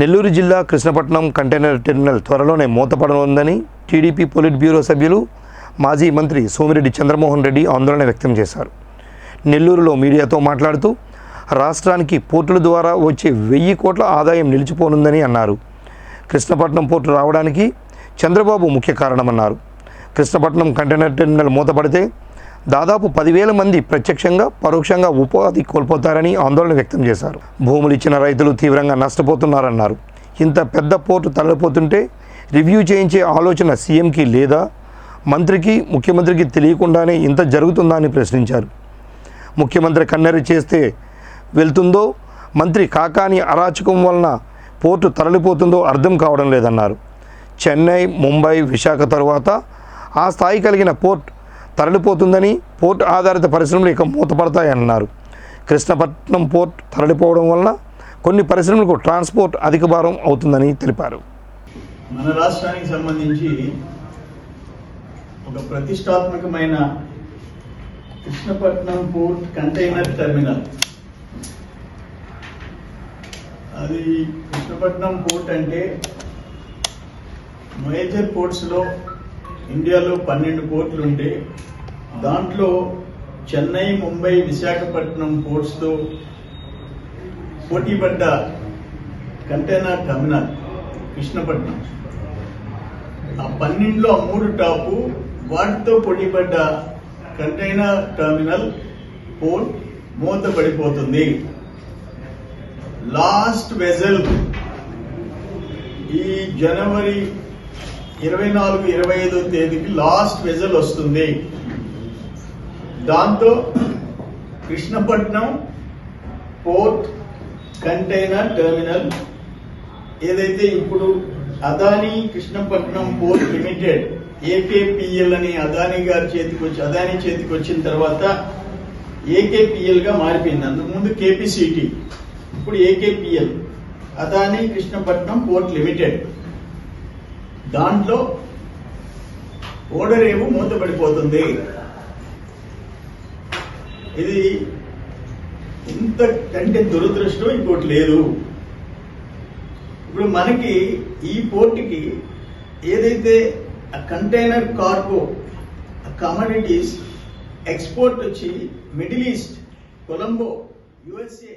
నెల్లూరు జిల్లా Krishnapatnam container terminal త్వరలోనే మూతపడనుందని TDP polit bureau సభ్యులు మాజీ మంత్రి సోమిరెడ్డి చంద్రమోహన్ రెడ్డి ఆందోళన వ్యక్తం చేశారు. నెల్లూరులో మీడియాతో మాట్లాడుతూ రాష్ట్రానికి పోర్టుల ద్వారా వచ్చే వెయ్యి కోట్ల ఆదాయం నిలిచిపోనుందని అన్నారు. కృష్ణపట్నం పోర్టు రావడానికి చంద్రబాబు ముఖ్య కారణమన్నారు. కృష్ణపట్నం కంటైనర్ టెర్మినల్ మూతపడితే దాదాపు పదివేల మంది ప్రత్యక్షంగా పరోక్షంగా ఉపాధి కోల్పోతారని ఆందోళన వ్యక్తం చేశారు. భూములు ఇచ్చిన రైతులు తీవ్రంగా నష్టపోతున్నారన్నారు. ఇంత పెద్ద పోర్టు తరలిపోతుంటే రివ్యూ చేయించే ఆలోచన సీఎంకి లేదా? మంత్రికి ముఖ్యమంత్రికి తెలియకుండానే ఇంత జరుగుతుందా అని ప్రశ్నించారు. ముఖ్యమంత్రి కన్నెరి చేస్తే వెళ్తుందో మంత్రి కాకాని అరాచకం వలన పోర్టు తరలిపోతుందో అర్థం కావడం లేదన్నారు. చెన్నై ముంబై విశాఖ తరువాత ఆ స్థాయి కలిగిన పోర్ట్ తరలిపోతుందని పోర్ట్ ఆధారిత పరిశ్రమలు ఇక మూతపడతాయన్నారు. కృష్ణపట్నం పోర్ట్ తరలిపోవడం వలన కొన్ని పరిశ్రమలకు ట్రాన్స్పోర్ట్ అధిక భారం అవుతుందని తెలిపారు. మన రాష్ట్రానికి సంబంధించి ఒక ప్రతిష్టాత్మకమైన కృష్ణపట్నం పోర్ట్ కంటైనర్ టెర్మినల్. అది కృష్ణపట్నం పోర్ట్ అంటే మేజర్ పోర్ట్స్లో ఇండియాలో పన్నెండు పోర్ట్లు ఉంటే దాంట్లో చెన్నై ముంబై విశాఖపట్నం పోర్ట్స్తో పోటీపడ్డ కంటైనర్ టర్మినల్ కృష్ణపట్నం. ఆ పన్నెండులో ఆ మూడు టాపు వాటితో పొడిపడ్డ కంటైనర్ టర్మినల్ పోర్ట్ మూతపడిపోతుంది. లాస్ట్ వెజల్ ఈ జనవరి ఇరవై నాలుగు ఇరవై ఐదో తేదీకి లాస్ట్ వెజల్ వస్తుంది. దాంతో కృష్ణపట్నం పోర్ట్ కంటైనర్ టెర్మినల్ ఏదైతే ఇప్పుడు Adani Krishnapatnam port limited AKPL అని అదానీ గారి చేతికి వచ్చి అదానీ చేతికి వచ్చిన తర్వాత ఏకేపిఎల్గా మారిపోయింది. అంతకుముందు కేపీసీటీ ఇప్పుడు AKPL Adani Krishnapatnam port limited. దాంట్లో ఓడరేవు మూతపడిపోతుంది. ఇది ఇంత కంటే దురదృష్టం ఇంకోటి లేదు. ఇప్పుడు మనకి ఈ పోర్టుకి ఏదైతే కంటైనర్ కార్గో కమోడిటీస్ ఎక్స్పోర్ట్ వచ్చి మిడిల్ ఈస్ట్ కొలంబో యుఎస్ఏ